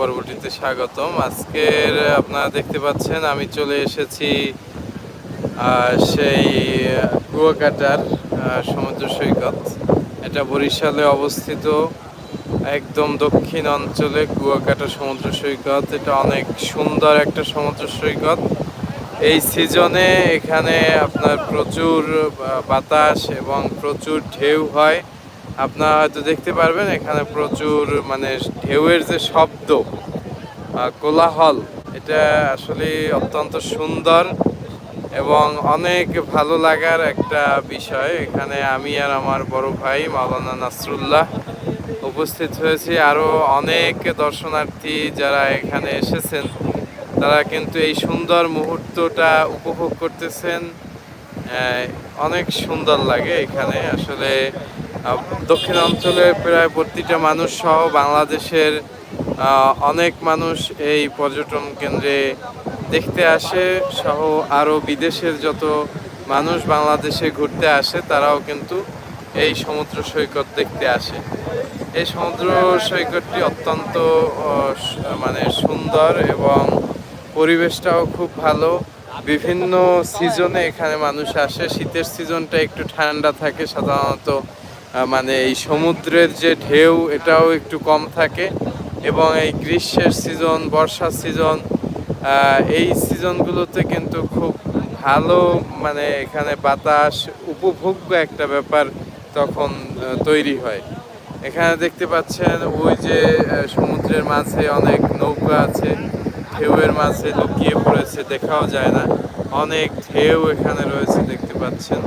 পর্বটিতে স্বাগতম। আজকের, আপনারা দেখতে পাচ্ছেন, আমি চলে এসেছি সেই কুয়াকাটার সমুদ্র সৈকত। এটা বরিশালে অবস্থিত, একদম দক্ষিণ অঞ্চলে কুয়াকাটা সমুদ্র সৈকত। এটা অনেক সুন্দর একটা সমুদ্র সৈকত। এই সিজনে এখানে আপনার প্রচুর বাতাস এবং প্রচুর ঢেউ হয়। আপনারা হয়তো দেখতে পারবেন, এখানে প্রচুর মানে ঢেউয়ের যে শব্দ কোলাহল, এটা আসলে অত্যন্ত সুন্দর এবং অনেক ভালো লাগার একটা বিষয়। এখানে আমি আর আমার বড় ভাই মাওলানা নাসরুল্লাহ উপস্থিত হয়েছি। আরও অনেক দর্শনার্থী যারা এখানে এসেছেন, তারা কিন্তু এই সুন্দর মুহূর্তটা উপভোগ করতেছেন। অনেক সুন্দর লাগে এখানে। আসলে দক্ষিণ অঞ্চলে প্রায় প্রতিটা মানুষ সহ বাংলাদেশের অনেক মানুষ এই পর্যটন কেন্দ্রে দেখতে আসে সহ আরও বিদেশের যত মানুষ বাংলাদেশে ঘুরতে আসে, তারাও কিন্তু এই সমুদ্র সৈকত দেখতে আসে। এই সমুদ্র সৈকতটি অত্যন্ত মানে সুন্দর এবং পরিবেশটাও খুব ভালো। বিভিন্ন সিজনে এখানে মানুষ আসে। শীতের সিজনটা একটু ঠান্ডা থাকে সাধারণত। মানে এই সমুদ্রের যে ঢেউ, এটাও একটু কম থাকে এবং এই গ্রীষ্মের সিজন বর্ষার সিজন এই সিজনগুলোতে কিন্তু খুব ভালো মানে এখানে বাতাস, উপভোগ্য একটা ব্যাপার তখন তৈরি হয়। এখানে দেখতে পাচ্ছেন ওই যে সমুদ্রের মাঝে অনেক নৌকা আছে, ঢেউয়ের মাঝে লুকিয়ে পড়েছে, দেখাও যায় না। অনেক ঢেউ এখানে রয়েছে, দেখতে পাচ্ছেন।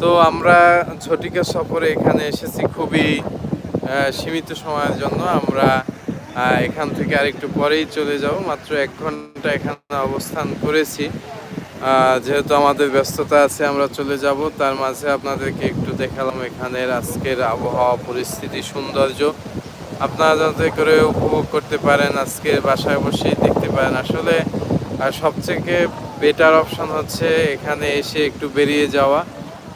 তো আমরা ঝটিকা সফরে এখানে এসেছি খুবই সীমিত সময়ের জন্য। আমরা এখান থেকে আরেকটু পরেই চলে যাব। মাত্র এক ঘণ্টা এখানে অবস্থান করেছি। যেহেতু আমাদের ব্যস্ততা আছে, আমরা চলে যাব। তার মাঝে আপনাদেরকে একটু দেখালাম এখানের আজকের আবহাওয়া পরিস্থিতি, সৌন্দর্য। আপনারা যাতে করে উপভোগ করতে পারেন আজকে বাসায় বসেই দেখতে পারেন। আসলে সবথেকে বেটার অপশন হচ্ছে এখানে এসে একটু বেরিয়ে যাওয়া।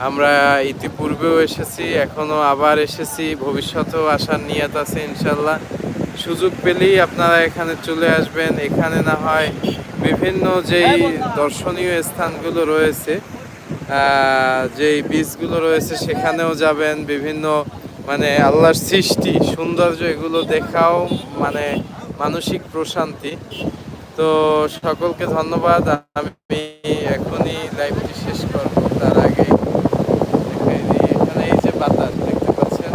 আমরা ইতিপূর্বেও এসেছি, এখনও আবার এসেছি, ভবিষ্যতেও আসার নিয়ত আছে ইনশাল্লাহ সুযোগ পেলেই আপনারা এখানে চলে আসবেন, এখানে না হয় বিভিন্ন যেই দর্শনীয় স্থানগুলো রয়েছে যেই বীজগুলো রয়েছে সেখানেও যাবেন, বিভিন্ন মানে আল্লাহর সৃষ্টি, সৌন্দর্য এগুলো দেখাও মানে মানসিক প্রশান্তি। তো সকলকে ধন্যবাদ, আমি এখনই লাইভটি শেষ করব তার আগে দেখাই দিই এখানে এই যে বাতাস দেখতে পাচ্ছেন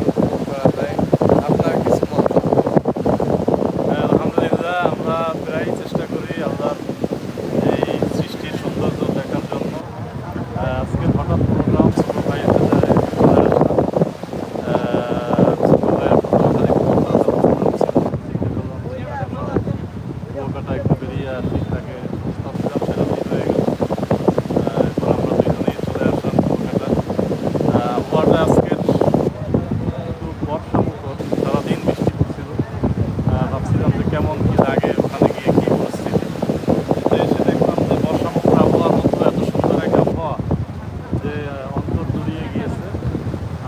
বারান্দায়। আপনার কিছু মন্তব্য হ্যাঁ, আলহামদুলিল্লাহ আমরা প্রায় চেষ্টা করি আল্লাহর এই সৃষ্টির সৌন্দর্য দেখার জন্য আহ, আজকে হঠাৎ প্রোগ্রাম ছোটো ভাইয়ের সাথে চলে আসলাম আহ, ছোটো ভাইয়ের প্রোগ্রামটা দেখতে পাচ্ছি, প্রোগ্রাম ছিল। চিন্তা করলাম যে কুয়াকাটা একটু বেরিয়ে আসি তাকে ভাবছিলাম সেটা ঠিক হয়ে গেল আহ, এরপর আমরা দুজনেই চলে আসলাম কুয়াকাটা আহ, আবহাওয়াটা আজকের একটু বর্ষা মুখর সারাদিন বৃষ্টি পড়ছিল আহ, ভাবছিলাম যে কেমন কি লাগে ওখানে গিয়ে কি পরিস্থিতি? এসে দেখলাম যে বর্ষা মুখর আবহাওয়ার এত সুন্দর একটা আবহাওয়া যে অন্তর জুড়িয়ে গিয়েছে।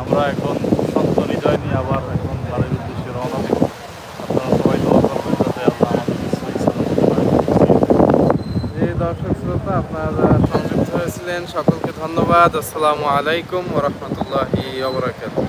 আমরা এখন সন্ত হৃদয় নিয়ে আবার এখন বাড়ির উদ্দেশ্যে রওনা দিব। আপনারা সবাই দোয়া করবেন যাতে আল্লাহ দিতে যে দর্শক শ্রোতা, আপনারা সংযুক্ত হয়েছিলেন, সকলকে ধন্যবাদ। আসসালামু আলাইকুম ওরহমতুল্লাহি ওবরাকাতুহ